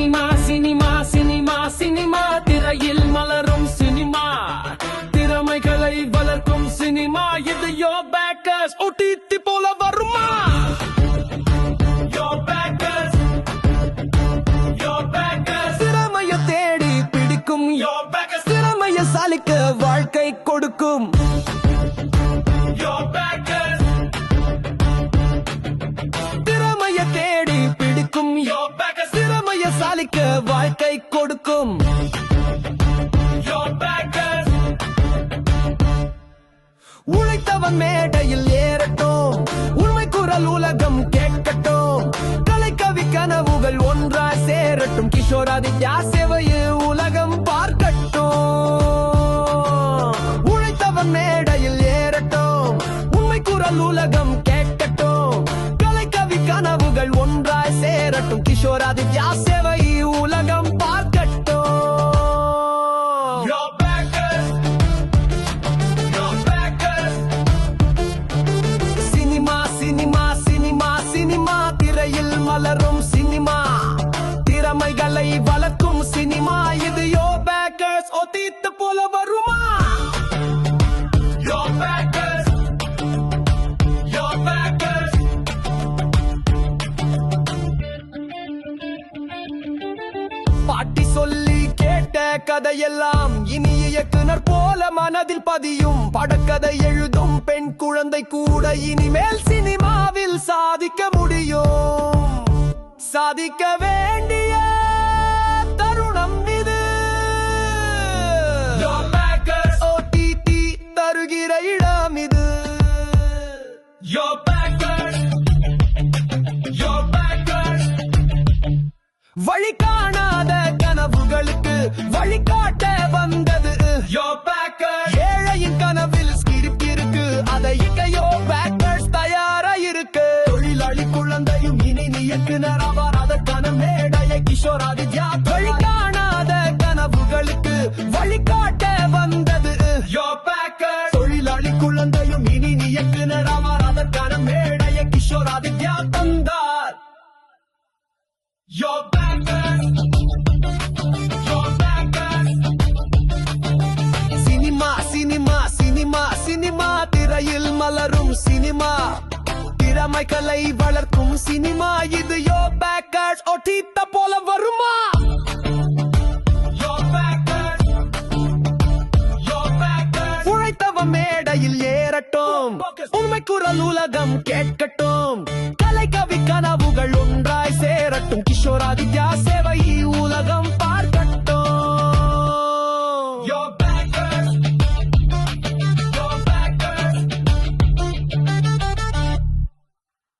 Cinema cinema cinema cinema. திரையில் மலரும் cinema. திறமைகளை வளர்க்கும் சினிமா. இது யோ பேக்கர்ஸ் ஒட்டித்தி போல வருமா? திறமைய சாலிக்க Your back. திறமைய வாழ்க்கை கொடுக்கும். உழைத்தவன் மேடையில் ஏறட்டும். உண்மை குரல் உலகம் கேட்கட்டும். கலைக்கவி கனவுகள் ஒன்றா சேரட்டும். கிஷோராதித்யா சேவையை உலகம் பார்க்கட்டும். உழைத்தவன் மேடையில் ஏறட்டும். உண்மை குரல் உலகம் கேட்கட்டும். கலைக்கவி கனவுகள் ஒன்றாய் சேரட்டும். கிஷோராதித்யா சேவை வளரும் சினிமா. திறமைகளை வளர்க்கும் சினிமா. இது யோ பேக்கர்ஸ் ஒத்தித்து போல வருமா? Your backers, your backers, பாட்டி சொல்லி கேட்ட கதையெல்லாம் இனி இயக்குனர் போல மனதில் பதியும். படக்கதை எழுதும் பெண் குழந்தை கூட இனிமேல் சினிமாவில் சாதிக்க முடியும். சாதிக்க வேண்டிய தருணம் இது. ஓடிடி தருகிற இடம் இது. வழி காணாத கனவுகளுக்கு வழிகாட்ட குழந்தையும் இனி நீ இயக்குனர் ஆவார் அதற்கான மேடைய கிஷோர் ஆதித்யா தந்தார். Your backers, your backers, cinema cinema cinema cinema திரையில் மலரும் சினிமா. திறமைகளை வளர்க்கும் சினிமா இது யோ பேக்கர்ஸ் ஒட்டித்த போல வருமா? கேட்கட்டும் உண்மை குரல் உலகம் கேட்கட்டும். கலை கவி கனவுகள் ஒன்றாய் சேரட்டும். கிஷோராதித்யா சேவை உலகம்